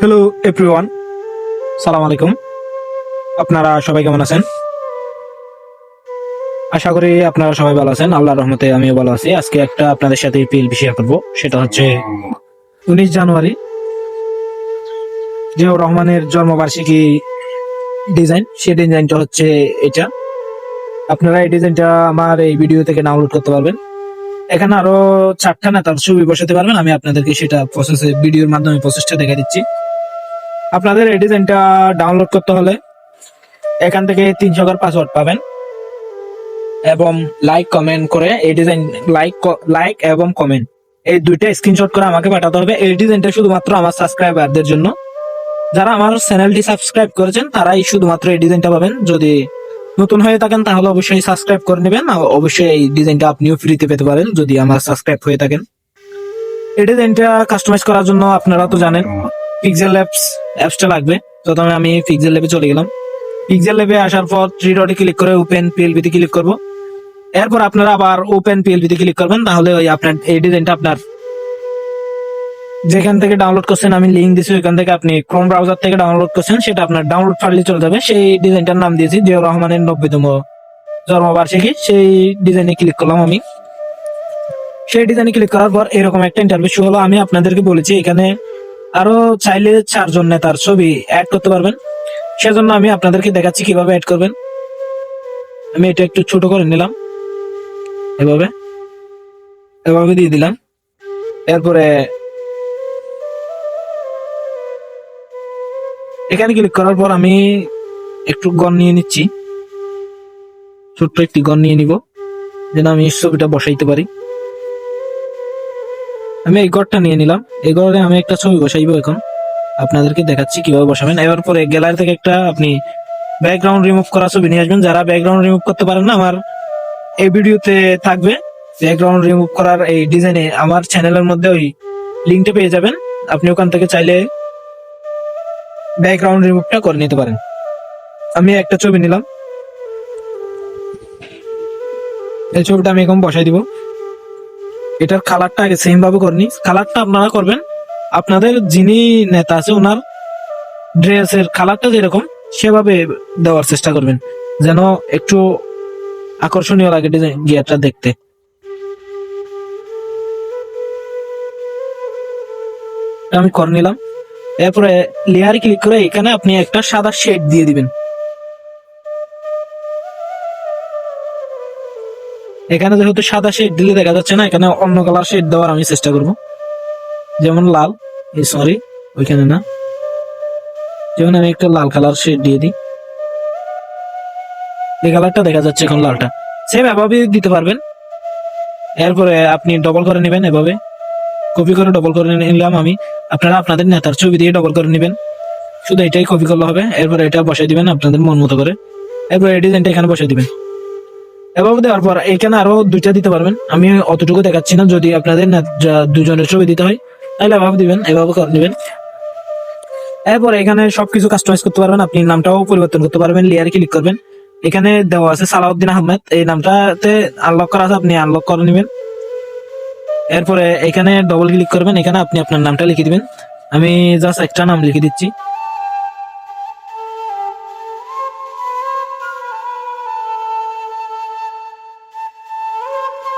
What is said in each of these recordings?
Hello everyone সালাম আলাইকুম আপনারা সবাই কেমন আছেন আশা করি আপনারা সবাই ভালো আছেন আল্লাহ রহমতে আমিও ভালো আছি আজকে একটা আপনাদের সাথে পিএল বিষয় করব সেটা হচ্ছে উনিশ জানুয়ারি জিয়াউর রহমানের জন্মবার্ষিকী ডিজাইন সেই ডিজাইনটা হচ্ছে এটা আপনারা এই ডিজাইনটা আমার এই ভিডিও থেকে ডাউনলোড করতে পারবেন এখানে আরও চারটা নেতার ছবি বসাতে পারবেন, আমি আপনাদেরকে সেটা প্রসেসে ভিডিওর মাধ্যমে প্রসেসটা দেখা দিচ্ছি। আপনাদের এই ডিজাইনটা ডাউনলোড করতে হলে এখান থেকে তিনশো ঘর পাসওয়ার্ড পাবেন। এবং লাইক কমেন্ট করে এই ডিজাইন লাইক লাইক এবং কমেন্ট এই দুইটা স্ক্রিনশট করে আমাকে পাঠাতে হবে। এই ডিজাইনটা শুধুমাত্র আমার সাবস্ক্রাইবারদের জন্য। যারা আমার চ্যানেলটি সাবস্ক্রাইব করেছেন, তারাই শুধুমাত্র এই ডিজাইনটা পাবেন। যদি নতুন হয়ে থাকেন, তাহলে অবশ্যই সাবস্ক্রাইব করে নেবেন অবশ্যই এই ডিজাইনটা আপনিও ফ্রিতে পেতে পারেন যদি আমার সাবস্ক্রাইব হয়ে থাকেন। এই ডিজাইনটা কাস্টমাইজ করার জন্য আপনারা তো জানেন পিক্সেল অ্যাপস অ্যাপসটা লাগবে। প্রথমে আমি পিক্সেল ল্যাবে চলে গেলাম। পিক্সেল ল্যাবে আসার পর থ্রি ডটে ক্লিক করে ওপেন পিএলবি তে ক্লিক করব। এরপর আপনারা আবার ওপেন পিএলবি তে ক্লিক করবেন, তাহলে ওই আপনার, এই ডিজাইনটা আপনার যেখান থেকে ডাউনলোড করছেন, আমি লিঙ্ক দিছি, ওইখান থেকে আপনি ক্রোম ব্রাউজার থেকে ডাউনলোড করছেন, সেটা আপনার ডাউনলোড ফাইলে চলে যাবে। সেই ডিজাইনটার নাম দিয়েছি, জিয়াউর রহমানের নব্বইতম জন্মবার্ষিকী। সেই ডিজাইনে ক্লিক করলাম আমি। সেই ডিজাইনে ক্লিক করার পর এরকম একটা ইন্টারভিউ শো হলো। আমি আপনাদেরকে বলেছি, এখানে আরও চাইলে চারজন নেতার ছবি অ্যাড করতে পারবেন। সেজন্য আমি আপনাদেরকে দেখাচ্ছি কীভাবে অ্যাড করবেন। আমি এটা একটু ছোট করে নিলাম। এভাবে। এভাবে দিয়ে দিলাম। এরপরে এখানে ক্লিক করার পর আমি একটু গন নিয়ে নিচ্ছি। ছোট্ট একটি গন নিয়ে নিব, যেন আমি ছবিটা বসাইতে পারি। আমি এই ঘরটা নিয়ে নিলাম। এই ঘরে আমি একটা ছবি বসাইবো এখন। আপনাদেরকে দেখাচ্ছি কীভাবে বসাবেন। এবার পরে গ্যালারি থেকে একটা আপনি ব্যাকগ্রাউন্ড রিমুভ করা ছবি নিয়ে আসবেন। যারা ব্যাকগ্রাউন্ড রিমুভ করতে পারেন না, আমার এই ভিডিওতে থাকবে। ব্যাকগ্রাউন্ড রিমুভ করার এই ডিজাইনে আমার চ্যানেলের মধ্যে ওই লিঙ্কটা পেয়ে যাবেন। আপনি ওখান থেকে চাইলে ব্যাকগ্রাউন্ড রিমুভটা করে নিতে পারেন। আমি একটা ছবি নিলাম। এই ছবিটা আমি এখন বসাই দিব। এটার কালারটা আগে সেম ভাবে করনি। কালারটা আপনারা করবেন। আপনাদের যিনি নেতা আছে, ওনার ড্রেসের কালারটা যেরকম, সেভাবে দেওয়ার চেষ্টা করবেন। যেন একটু আকর্ষণীয় লাগে ডিজাইন গিয়ারটা দেখতে। আমি করে নিলাম। এরপরে লেয়ারে ক্লিক করে এখানে আপনি একটা সাদা শেড দিয়ে দিবেন। এখানে যেহেতু সাদা শেড দিলে দেখা যাচ্ছে না, এখানে অন্য কালার শেড দেওয়ার আমি চেষ্টা করব। যেমন লাল, এই সরি ওইখানে না। যেমন আমি একটা লাল কালার শেড দিয়ে দিই। এই কালারটা দেখা যাচ্ছে এখন লালটা। সেম এভাবে দিতে পারবেন। এরপরে আপনি ডবল করে নেবেন এভাবে। কপি করে ডবল করে নিলাম আমি। আপনারা আপনাদের নেতার ছবি দিয়ে ডবল করে নেবেন। শুধু এটাই কপি করলে হবে, এরপরে এটা বসাই দিবেন আপনাদের মন মতো করে। এরপর এই ডিজাইনটা এখানে বসাই দিবেন। এভাবে দেওয়ার পর এখানে আরও দুইটা দিতে পারবেন। আমি অতটুকু দেখাচ্ছি না, যদি আপনাদের দুজনের ছবি দিতে হয়, তাহলে এভাবে দিবেন, এভাবে করে নেবেন। এরপর এখানে সবকিছু কাস্টমাইজ করতে পারবেন, আপনি নামটাও পরিবর্তন করতে পারবেন লেয়ারে ক্লিক করবেন। এখানে দেওয়া আছে সালাউদ্দিন আহমেদ, এই নামটাতে আনলক করা আছে, আপনি আনলক করে নেবেন। এরপরে এখানে ডবল ক্লিক করবেন, এখানে আপনি আপনার নামটা লিখে দিবেন। আমি জাস্ট একটা নাম লিখে দিচ্ছি।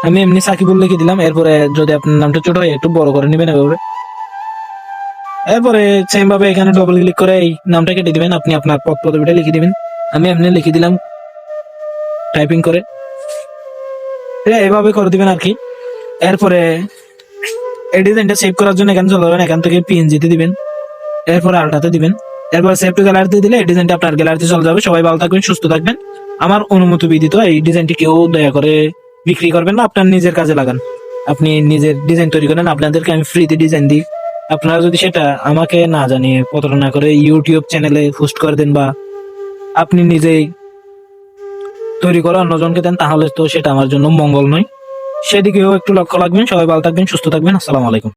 আমি এমনি সাকিবুল লিখে দিলাম, এরপরে যদি আপনার নামটা ছোট হয়, একটু বড় করে নেবেন এভাবে। এরপরে সেম ভাবে এখানে ডবল ক্লিক করে এই নামটা কেটে দিবেন, আপনি আপনার পদ পদবিটা লিখে দিবেন। আমি এমনি লিখে দিলাম টাইপিং করে। এভাবে করে দিবেন আর কি। এরপরে এই ডিজাইনটা সেভ করার জন্য এখানে চলে যাবেন, এখান থেকে পিএনজিতে দিবেন, এরপরে আলটাতে দিবেন, এরপর সেভ টু গ্যালারিতে দিলে এই ডিজাইনটা আপনার গ্যালারিতে চলে যাবে, সবাই ভালো থাকবেন, সুস্থ থাকবেন। আমার অনুমতি বিদিত এই ডিজাইনটি কেউ দয়া করে বিক্রি করবেন না, আপনার নিজের কাজে লাগান। আপনি নিজের ডিজাইন তৈরি করেন, আপনাদেরকে আমি ফ্রিতে ডিজাইন দিই। আপনারা যদি সেটা আমাকে না জানিয়ে প্রতারণা করে ইউটিউব চ্যানেলে পোস্ট করে দেন বা আপনি নিজেই তৈরি করে অন্যজনকে দেন, তাহলে তো সেটা আমার জন্য মঙ্গল নয়। সেদিকেও একটু লক্ষ্য রাখবেন সবাই ভালো থাকবেন সুস্থ থাকবেন আসসালামু আলাইকুম।